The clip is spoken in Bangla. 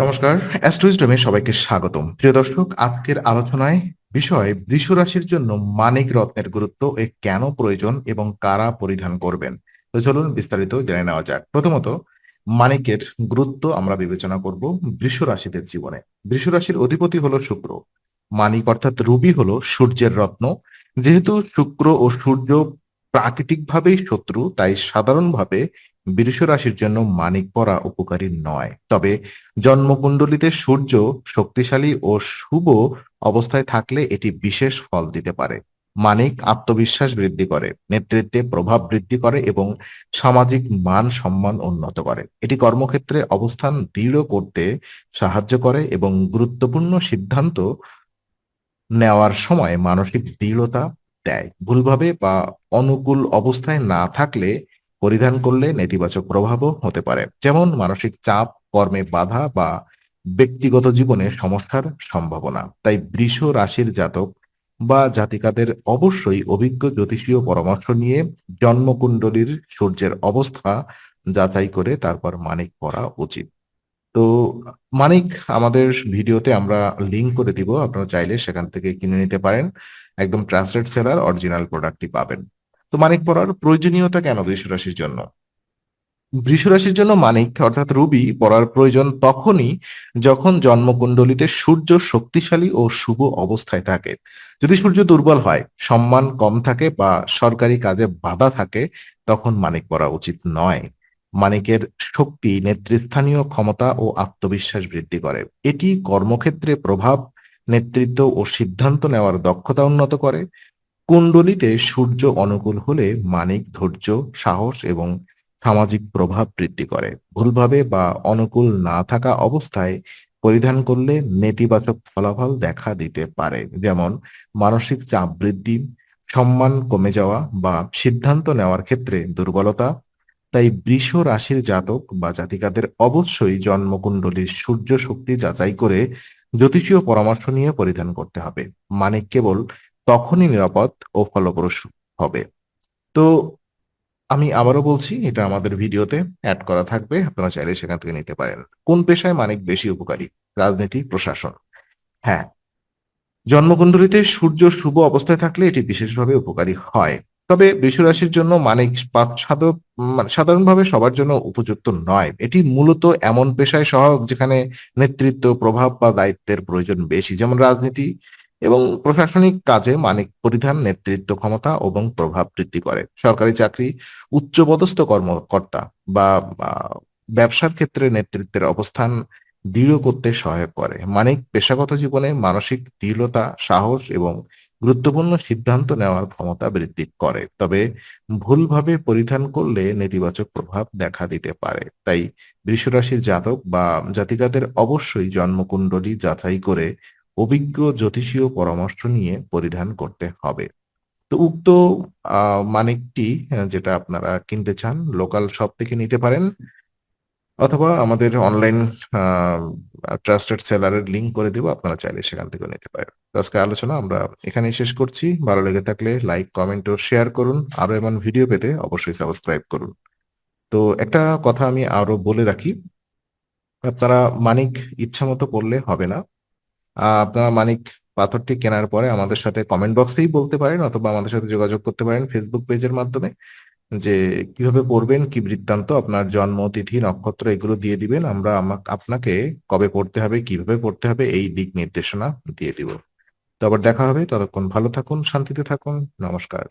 নমস্কার, অ্যাস্ট্রোইজডমে সবাইকে স্বাগতম। প্রিয় দর্শক, আজকের আলোচনায় বিষয় বৃষ রাশির জন্য মানিক রত্নের গুরুত্ব এ কেন প্রয়োজন এবং কারা পরিধান করবেন? তো চলুন বিস্তারিত জেনে নেওয়া যাক। প্রথমত, মানিকের গুরুত্ব আমরা বিবেচনা করব বৃষ রাশিদের জীবনে। বৃষ রাশির অধিপতি হলো শুক্র। মানিক অর্থাৎ রুবি হলো সূর্যের রত্ন। যেহেতু শুক্র ও সূর্য প্রাকৃতিকভাবেই শত্রু, তাই সাধারণভাবে বৃষ রাশির জন্য মানিক পরা উপকারী নয়। তবে জন্মকুণ্ডলিতে সূর্য শক্তিশালী ও শুভ অবস্থায় থাকলে এটি বিশেষ ফল দিতে পারে। মানিক আত্মবিশ্বাস বৃদ্ধি করে, নেতৃত্বে প্রভাব বৃদ্ধি করে এবং সামাজিক মান সম্মান উন্নত করে। এটি কর্মক্ষেত্রে অবস্থান দৃঢ় করতে সাহায্য করে এবং গুরুত্বপূর্ণ সিদ্ধান্ত নেওয়ার সময় মানসিক দৃঢ়তা দেয়। ভুলভাবে বা অনুকূল অবস্থায় না থাকলে পরিধান করলে নেতিবাচক প্রভাবও হতে পারে। যেমন মানসিক চাপ, কর্মে বাধা বা ব্যক্তিগত জীবনে সমস্যার সম্ভাবনা। তাই বৃষ রাশির জাতক বা জাতিকাদের অবশ্যই অভিজ্ঞ জ্যোতিষীয় পরামর্শ নিয়ে জন্মকুণ্ডলীর সূর্যের অবস্থা যাচাই করে তারপর মানিক পরা উচিত। তো মানিক, আমাদের ভিডিওতে আমরা লিংক করে দিব। আপনারা চাইলে সেখান থেকে কিনে নিতে পারেন। একদম ট্রান্সলেট সেলার অরিজিনাল প্রোডাক্টটি পাবেন। তো মানিক পরার প্রয়োজনীয়তা কেন বৃষ রাশির জন্য? বৃষ রাশির জন্য মানিক, অর্থাৎ রুবি, পড়ার প্রয়োজন তখনই যখন জন্মকুণ্ডলিতে সূর্য শক্তিশালী ও শুভ অবস্থায় থাকে। যদি সূর্য দুর্বল হয়, সম্মান কম থাকে বা সরকারি কাজে বাধা থাকে, তখন মানিক পড়া উচিত নয়। মানিকের শক্তি, নেতৃস্থানীয় ক্ষমতা ও আত্মবিশ্বাস বৃদ্ধি করে। এটি কর্মক্ষেত্রে প্রভাব, নেতৃত্ব ও সিদ্ধান্ত নেওয়ার দক্ষতা উন্নত করে। কুণ্ডলিতে সূর্য অনুকূল হলে মানিক ধৈর্য, সাহস এবং সামাজিক প্রভাব বৃদ্ধি করে। ভুলভাবে বা অনুকূল না থাকা অবস্থায় পরিধান করলে নেতিবাচক ফলাফল দেখা দিতে পারে, যেমন মানসিক চাপ বৃদ্ধি, সম্মান কমে যাওয়া বা সিদ্ধান্ত নেওয়ার ক্ষেত্রে দুর্বলতা। তাই বৃষ রাশির জাতক বা জাতিকাদের অবশ্যই জন্মকুণ্ডলীর সূর্য শক্তি যাচাই করে জ্যোতিষীয় পরামর্শ নিয়ে পরিধান করতে হবে। মানিক কেবল তখনই নিরাপদ ও ফলপ্রসূ হবে। তো আমি আবারও বলছি, এটা আমাদের ভিডিওতে অ্যাড করা থাকবে, আপনারা চাইলে সেখান থেকে নিতে পারেন। কোন পেশায় মানিক বেশি উপকারী? রাজনীতি, প্রশাসন। হ্যাঁ জন্মকুণ্ডলিতে সূর্য শুভ অবস্থায় থাকলে এটি বিশেষভাবে উপকারী হয়। তবে রাশির জন্য মানিক মানে সাধারণভাবে সবার জন্য উপযুক্ত নয়। এটি মূলত এমন পেশায় সহায়ক যেখানে নেতৃত্ব, প্রভাব বা দায়িত্বের প্রয়োজন বেশি। যেমন রাজনীতি এবং প্রশাসনিক কাজে মানিক পরিধান, নেতৃত্ব ক্ষমতা এবং প্রভাব বৃদ্ধি করে। সরকারি চাকরি, উচ্চপদস্থ কর্মকর্তা বা ব্যবসার ক্ষেত্রে নেতৃত্বের অবস্থান দৃঢ় করতে সহায়ক করে। মানিক পেশাগত জীবনে মানসিক দৃঢ়তা, সাহস এবং গুরুত্বপূর্ণ সিদ্ধান্ত নেওয়ার ক্ষমতা বৃদ্ধি করে। তবে ভুলভাবে পরিধান করলে নেতিবাচক প্রভাব দেখা দিতে পারে। তাই বৃষরাশির জাতক বা জাতিকাদের অবশ্যই জন্মকুণ্ডলী যাচাই করে অভিজ্ঞ জ্যোতিষীয় পরামর্শ নিয়ে পরিধান করতে হবে। তো উক্ত মানিকটি যেটা আপনারা কিনতে চান লোকাল শপ থেকে নিতে পারেন, অথবা আমাদের অনলাইন ট্রাস্টেড সেলারের লিঙ্ক করে দেবো, আপনারা চাইলে সেখান থেকে নিতে পারেন। আজকে আলোচনা আমরা এখানেই শেষ করছি। ভালো লেগে থাকলে লাইক কমেন্ট ও শেয়ার করুন। আরও এমন ভিডিও পেতে অবশ্যই সাবস্ক্রাইব করুন। তো একটা কথা আমি আরও বলে রাখি। আপনারা মানিক ইচ্ছা মতো পড়লে হবে না। আপনারা মানিক পাথরটি কেনার পরে আমাদের সাথে কমেন্ট বক্সেই বলতে পারেন অথবা আমাদের সাথে যোগাযোগ করতে পারেন ফেসবুক পেজের মাধ্যমে, যে কীভাবে পড়বেন, কি বৃত্তান্ত, আপনার জন্ম, তিথি, নক্ষত্র এগুলো দিয়ে দিবেন। আমরা আপনাকে কবে পড়তে হবে, কীভাবে পড়তে হবে এই দিক নির্দেশনা দিয়ে দিব। তো আবার দেখা হবে, ততক্ষণ ভালো থাকুন, শান্তিতে থাকুন, নমস্কার।